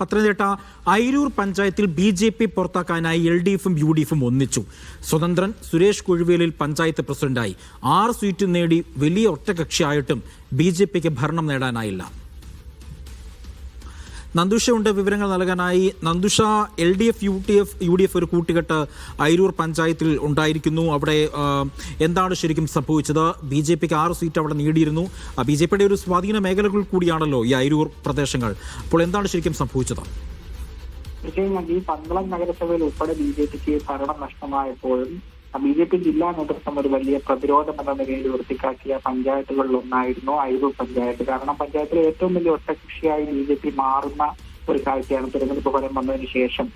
പത്തനംതിട്ട അയിരൂർ പഞ്ചായത്തിൽ B J P പുറത്താക്കാനായി L D എഫും യു ഡി എഫും ഒന്നിച്ചു. സ്വതന്ത്രൻ സുരേഷ് കുഴുവേലിൽ പഞ്ചായത്ത് പ്രസിഡന്റായി. ആറ് സീറ്റ് നേടി വലിയ ഒറ്റകക്ഷിയായിട്ടും ബി ജെ പിക്ക് ഭരണം നേടാനായില്ല. നന്ദുഷ ഉണ്ട് വിവരങ്ങൾ നൽകാനായി. Nandusha L D F U T F U D F ഒരു കൂട്ടുകെട്ട് അയിരൂർ പഞ്ചായത്തിൽ ഉണ്ടായിരിക്കുന്നു. അവിടെ എന്താണ് ശരിക്കും സംഭവിച്ചത്? ബി ജെ പിക്ക് ആറ് സീറ്റ് അവിടെ നേടിയിരുന്നു. ബി ജെ പിയുടെ ഒരു സ്വാധീന മേഖലകൾ കൂടിയാണല്ലോ ഈ അയിരൂർ പ്രദേശങ്ങൾ. അപ്പോൾ എന്താണ് ശരിക്കും സംഭവിച്ചത്? ഈ പന്തളം നഗരസഭയിൽ ഉൾപ്പെടെ ബി ജെ പിക്ക് ഭരണം നഷ്ടമായപ്പോഴും ബി ജെ പി ജില്ലാ നേതൃത്വം ഒരു വലിയ പ്രതിരോധം എന്ന നിലയിൽ വൃത്തിക്കാക്കിയ പഞ്ചായത്തുകളിൽ ഒന്നായിരുന്നു അയൂർ പഞ്ചായത്ത്. കാരണം പഞ്ചായത്തിലെ ഏറ്റവും വലിയ ഒറ്റകക്ഷിയായി ബി ജെ പി മാറുന്ന ഒരു കാഴ്ചയാണ് തിരഞ്ഞെടുപ്പ് ഫലം വന്നതിന് ശേഷം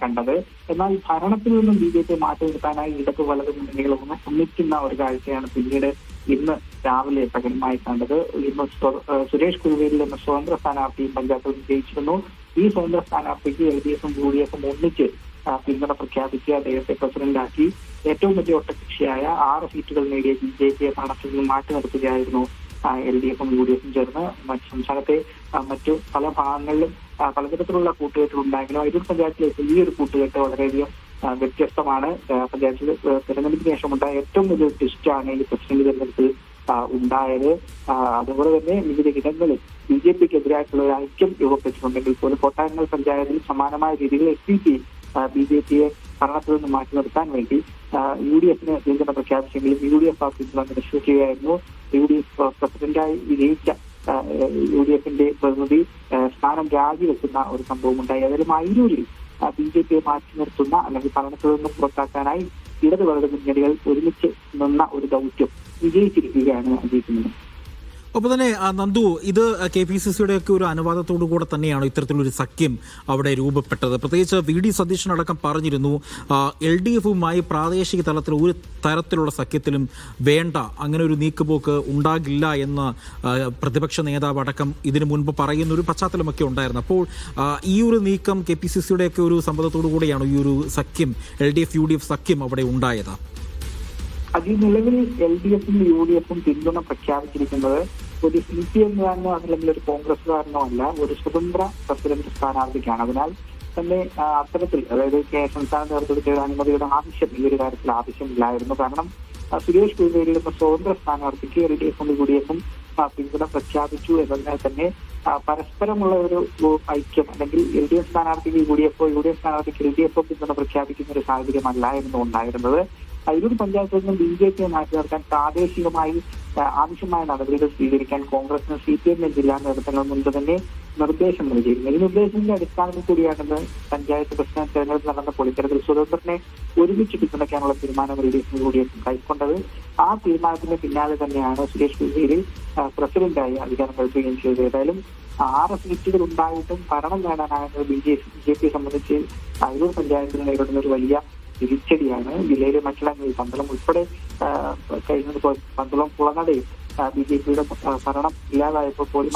കണ്ടത്. എന്നാൽ ഭരണത്തിൽ നിന്നും ബി ജെ പി മാറ്റി നിർത്താനായി ഇടതു വലത് മുന്നണികൾ ഒന്ന് ഒന്നിക്കുന്ന ഒരു കാഴ്ചയാണ് പിന്നീട് ഇന്ന് രാവിലെ പ്രകടമായി കണ്ടത്. ഇന്ന് സുരേഷ് കുരുവേലിൽ എന്ന സ്വതന്ത്ര സ്ഥാനാർത്ഥിയും പഞ്ചായത്തിൽ വിജയിച്ചിരുന്നു ഈ സ്വതന്ത്ര സ്ഥാനാർത്ഥിക്ക് എൽ ഡി എഫും യു ഡി എഫും ഒന്നിച്ച് പിന്തുണ പ്രഖ്യാപിച്ച് അദ്ദേഹത്തെ പ്രസിഡന്റാക്കി. ഏറ്റവും വലിയ ഒട്ടകക്ഷിയായ ആറ് സീറ്റുകൾ നേടിയ ബി ജെ പിയെ ഭരണത്തിൽ നിന്ന് മാറ്റി നിർത്തുകയായിരുന്നു എൽ ഡി എഫും യു ഡി എഫും ചേർന്ന്. മറ്റ് സംസ്ഥാനത്തെ മറ്റു പല ഭാഗങ്ങളിലും പലതരത്തിലുള്ള കൂട്ടുകെട്ടുകൾ ഉണ്ടായിരുന്നു. അരൂർ പഞ്ചായത്തിലെ ഈ ഒരു കൂട്ടുകെട്ട് വളരെയധികം വ്യത്യസ്തമാണ്. പഞ്ചായത്തിൽ തെരഞ്ഞെടുപ്പിന് ശേഷം ഉണ്ടായ ഏറ്റവും വലിയ ട്വിസ്റ്റാണ് ഈ പ്രസിഡന്റ് തെരഞ്ഞെടുപ്പിൽ ഉണ്ടായത്. അതുപോലെ തന്നെ വിവിധ ഇടങ്ങളിൽ ബി ജെ പിക്ക് എതിരായിട്ടുള്ള ഒരു ഐക്യം രൂപപ്പെട്ടിട്ടുണ്ടെങ്കിൽ പോലും കൊട്ടാരങ്ങൾ പഞ്ചായത്തിൽ സമാനമായ രീതിയിൽ S D P B J പിയെ ഭരണത്തിൽ നിന്ന് മാറ്റി നിർത്താൻ വേണ്ടി യു ഡി എഫിന് പിന്തുണ പ്രഖ്യാപിച്ചെങ്കിലും യു ഡി എഫ് ആ പിന്തുണ നിരസിക്കുകയായിരുന്നു യു ഡി എഫ് പ്രസിഡന്റായി വിജയിച്ച യു ഡി എഫിന്റെ പ്രതിനിധി സ്ഥാനം രാജിവെക്കുന്ന ഒരു സംഭവം ഉണ്ടായി അതിലും അയിരൂരിൽ ബി ജെ പിയെ മാറ്റി നിർത്തുന്ന അല്ലെങ്കിൽ ഭരണത്തിൽ നിന്നും പുറത്താക്കാനായി ഇടത് വലത് മുന്നണികൾ ഒരുമിച്ച് നിന്ന ഒരു ദൗത്യം വിജയിച്ചിരിക്കുകയാണ് അജയിക്കുന്നത് ഒപ്പം തന്നെ നന്ദു ഇത് കെ പി സി സിയുടെ ഒക്കെ ഒരു അനുവാദത്തോടു കൂടെ തന്നെയാണ് ഇത്തരത്തിലൊരു സഖ്യം അവിടെ രൂപപ്പെട്ടത്? പ്രത്യേകിച്ച് വി ഡി സതീശൻ അടക്കം പറഞ്ഞിരുന്നു എൽ ഡി എഫുമായി പ്രാദേശിക തലത്തിൽ ഒരു തരത്തിലുള്ള സഖ്യത്തിലും വേണ്ട അങ്ങനെ ഒരു നീക്കുപോക്ക് ഉണ്ടാകില്ല എന്ന് പ്രതിപക്ഷ നേതാവ് അടക്കം ഇതിനു മുൻപ് പറയുന്ന ഒരു പശ്ചാത്തലമൊക്കെ ഉണ്ടായിരുന്നു. അപ്പോൾ ഈ ഒരു നീക്കം കെ പി സി സിയുടെ ഒക്കെ ഒരു സമ്മതത്തോടു കൂടിയാണ് ഈ ഒരു സഖ്യം L D F U D F സഖ്യം അവിടെ ഉണ്ടായത്? അതിൽ നിലവിൽ എൽ ഡി എഫും യു ഡി എഫും പിന്തുണ പ്രഖ്യാപിച്ചിരിക്കുന്നത് ഒരു സി പി എമ്മുകാരനോ അല്ലെങ്കിൽ ഒരു കോൺഗ്രസ്സുകാരനോ അല്ല ഒരു സ്വതന്ത്ര പ്രസിഡന്റ് സ്ഥാനാർത്ഥിക്കാണ്. അതിനാൽ തന്നെ അത്തരത്തിൽ അതായത് കെ സംസ്ഥാന നേതൃത്വത്തിന്റെ അനുമതിയുടെ ആവശ്യം ഈ ഒരു കാര്യത്തിൽ ആവശ്യമില്ലായിരുന്നു. കാരണം സുരേഷ് ഗോപിയിൽ എന്ന സ്വതന്ത്ര സ്ഥാനാർത്ഥിക്ക് എൽ ഡി എഫും യു ഡി എഫും പിന്തുണ പ്രഖ്യാപിച്ചു എന്നതിനാൽ തന്നെ പരസ്പരമുള്ള ഒരു ഐക്യം അല്ലെങ്കിൽ എൽ ഡി എഫ് സ്ഥാനാർത്ഥിക്ക് യു ഡി എഫോ യു ഡി എഫ് സ്ഥാനാർത്ഥിക്ക് എൽ ഡി എഫോ പിന്തുണ പ്രഖ്യാപിക്കുന്ന ഒരു സാഹചര്യമല്ലായിരുന്നു ഉണ്ടായിരുന്നത് അരൂർ പഞ്ചായത്തിൽ നിന്നും ബി ജെ പിയെ മാറ്റി നിർത്താൻ പ്രാദേശികമായി ആവശ്യമായ നടപടികൾ സ്വീകരിക്കാൻ കോൺഗ്രസിന് സി പി എമ്മിന്റെ ജില്ലാ നേതൃത്വങ്ങൾ മുൻപ് തന്നെ നിർദ്ദേശം നൽകിയിരുന്നു. ഈ നിർദ്ദേശത്തിന്റെ അടിസ്ഥാനത്തിൽ കൂടിയാണ് പഞ്ചായത്ത് പ്രസിഡന്റ് തെരഞ്ഞെടുപ്പ് നടന്ന പൊളിത്തരത്തിൽ സ്വതന്ത്രനെ ഒരുമിച്ച് പിന്തുണയ്ക്കാനുള്ള തീരുമാനം എൽ ഡി എഫിന് കൂടി കൈക്കൊണ്ടത്. ആ തീരുമാനത്തിന്റെ പിന്നാലെ തന്നെയാണ് സുരേഷ് കുര്യയിൽ പ്രസിഡന്റായി അധികാരം നൽകുകയും ചെയ്തത്. ഏതായാലും ആറ് സീറ്റുകൾ ഉണ്ടായിട്ടും ഭരണം നേടാനായത് ബി ജെ പിയെ സംബന്ധിച്ച് അരൂർ പഞ്ചായത്തിൽ നേരിടുന്ന ഒരു വലിയ തിരിച്ചടിയാണ്. ജില്ലയിലെ മറ്റുള്ള പന്തളം ഉൾപ്പെടെ കഴിഞ്ഞത് പന്തളം കുളനടയിൽ ബി ജെ പിയുടെ ഭരണം ഇല്ലാതായപ്പോൾ പോലും